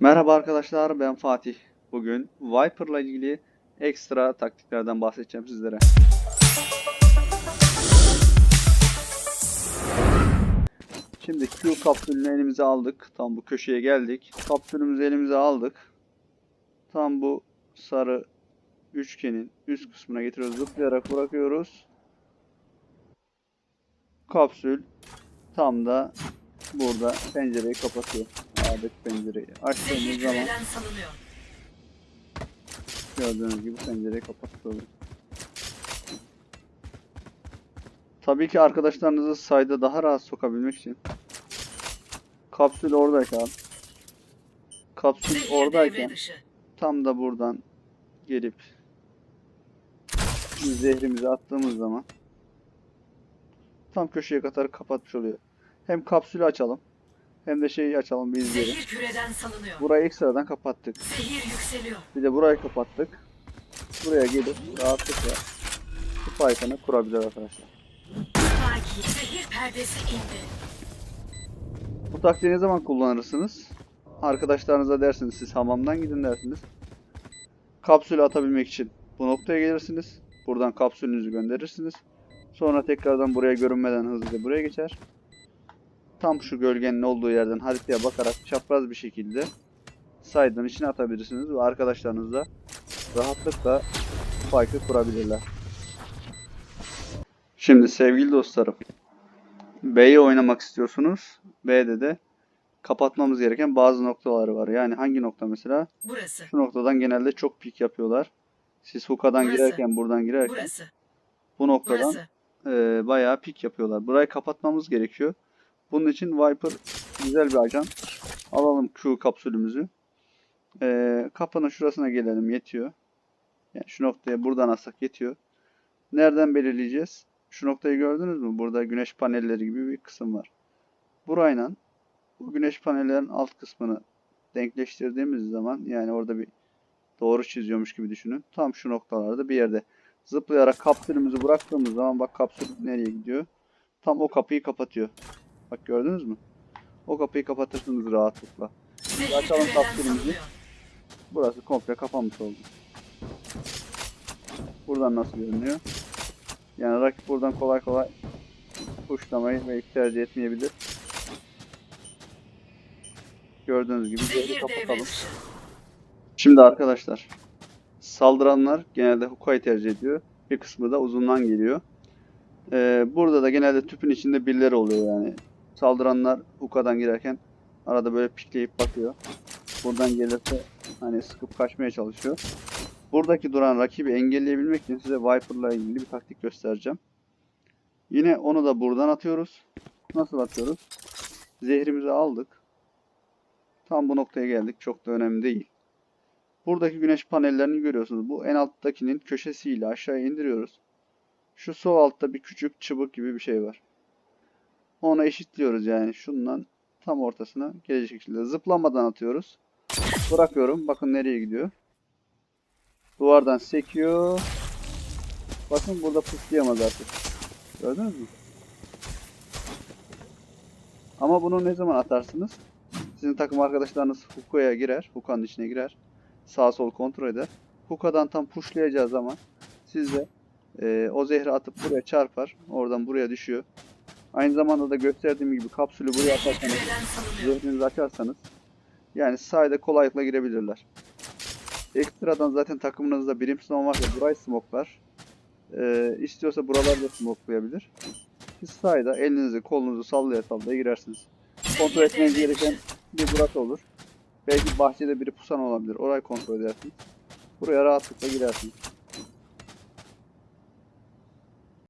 Merhaba arkadaşlar ben Fatih. Bugün Viper'la ilgili ekstra taktiklerden bahsedeceğim sizlere. Şimdi Q kapsülünü elimize aldık. Tam bu köşeye geldik. Kapsülümüzü elimize aldık. Tam bu sarı üçgenin üst kısmına getiriyoruz. Zıplayarak bırakıyoruz. Kapsül tam da burada pencereyi kapatıyor. A'daki pencereyi. Açtığımız zaman gördüğünüz gibi pencereyi kapatmış oluyor. Tabii ki arkadaşlarınızı sayda daha rahat sokabilmek için kapsül oradayken kapsül oradayken tam da buradan gelip zehrimizi attığımız zaman tam köşeye kadar kapatmış oluyor. Hem kapsülü açalım hem de şeyi açalım bir izleyelim. Zehir küreden salınıyor. Burayı ekstradan kapattık. Zehir yükseliyor. Bir de burayı kapattık. Buraya gelip rahatlıkla bu faykanı kurabilir arkadaşlar. Spike zehir perdesi indi. Bu taktiği ne zaman kullanırsınız? Arkadaşlarınıza dersiniz siz hamamdan gidin dersiniz. Kapsülü atabilmek için bu noktaya gelirsiniz. Buradan kapsülünüzü gönderirsiniz. Sonra tekrardan buraya görünmeden hızlıca buraya geçer. Tam şu gölgenin olduğu yerden haritaya bakarak çapraz bir şekilde saydığın içine atabilirsiniz ve arkadaşlarınız da rahatlıkla spike'ı kurabilirler. Şimdi sevgili dostlarım B'yi oynamak istiyorsunuz. B'de de kapatmamız gereken bazı noktaları var. Yani hangi nokta mesela? Burası. Şu noktadan genelde çok pik yapıyorlar. Siz hookah'dan Burası. girerken, buradan girerken Burası. bu noktadan Burası. e, bayağı pik yapıyorlar. Burayı kapatmamız gerekiyor. Bunun için Viper güzel bir ajan. Alalım Q kapsülümüzü. E, kapının şurasına gelelim yetiyor. Yani şu noktaya buradan alsak yetiyor. Nereden belirleyeceğiz? Şu noktayı gördünüz mü? Burada güneş panelleri gibi bir kısım var. Burayla bu güneş panellerin alt kısmını denkleştirdiğimiz zaman yani orada bir doğru çiziyormuş gibi düşünün. Tam şu noktalarda bir yerde zıplayarak kapsülümüzü bıraktığımız zaman bak kapsül nereye gidiyor? Tam o kapıyı kapatıyor. Bak gördünüz mü? O kapıyı kapatırsınız rahatlıkla. Zehir açalım kapsülümüzü. Burası komple kapanmış oldu. Buradan nasıl görünüyor? Yani rakip buradan kolay kolay kuşlamayı belki tercih etmeyebilir. Gördüğünüz gibi devre kapatalım. Şimdi arkadaşlar saldıranlar genelde hukayı tercih ediyor. Bir kısmı da uzundan geliyor. Ee, burada da genelde tüpün içinde birileri oluyor yani. Saldıranlar hukadan girerken arada böyle pikleyip bakıyor. Buradan gelirse hani sıkıp kaçmaya çalışıyor. Buradaki duran rakibi engelleyebilmek için size Viper'la ilgili bir taktik göstereceğim. Yine onu da buradan atıyoruz. Nasıl atıyoruz? Zehrimizi aldık. Tam bu noktaya geldik. Çok da önemli değil. Buradaki güneş panellerini görüyorsunuz. Bu en alttakinin köşesiyle aşağıya indiriyoruz. Şu sol altta bir küçük çubuk gibi bir şey var. Onu eşitliyoruz yani. Şundan tam ortasına gelecek şekilde. Zıplamadan atıyoruz. Bırakıyorum. Bakın nereye gidiyor. Duvardan sekiyor. Bakın burada puslayamaz artık. Gördünüz mü? Ama bunu ne zaman atarsınız? Sizin takım arkadaşlarınız Huka'ya girer. Huka'nın içine girer. Sağ sol kontrol eder. Huka'dan tam pushlayacağı zaman siz de e, o zehri atıp buraya çarpar. Oradan buraya düşüyor. Aynı zamanda da gösterdiğim gibi kapsülü buraya atarsanız zehrinizi açarsanız yani sahada kolaylıkla girebilirler. Ekstradan zaten takımınızda Brimstone varsa burayı smoklar. Ee, istiyorsa buralarda smoklayabilir. Siz sahada elinizi kolunuzu sallaya sallaya girersiniz. Kontrol etmeniz gereken bir burası olur. Belki bahçede biri pusan olabilir. Orayı kontrol edersiniz. Buraya rahatlıkla girersiniz.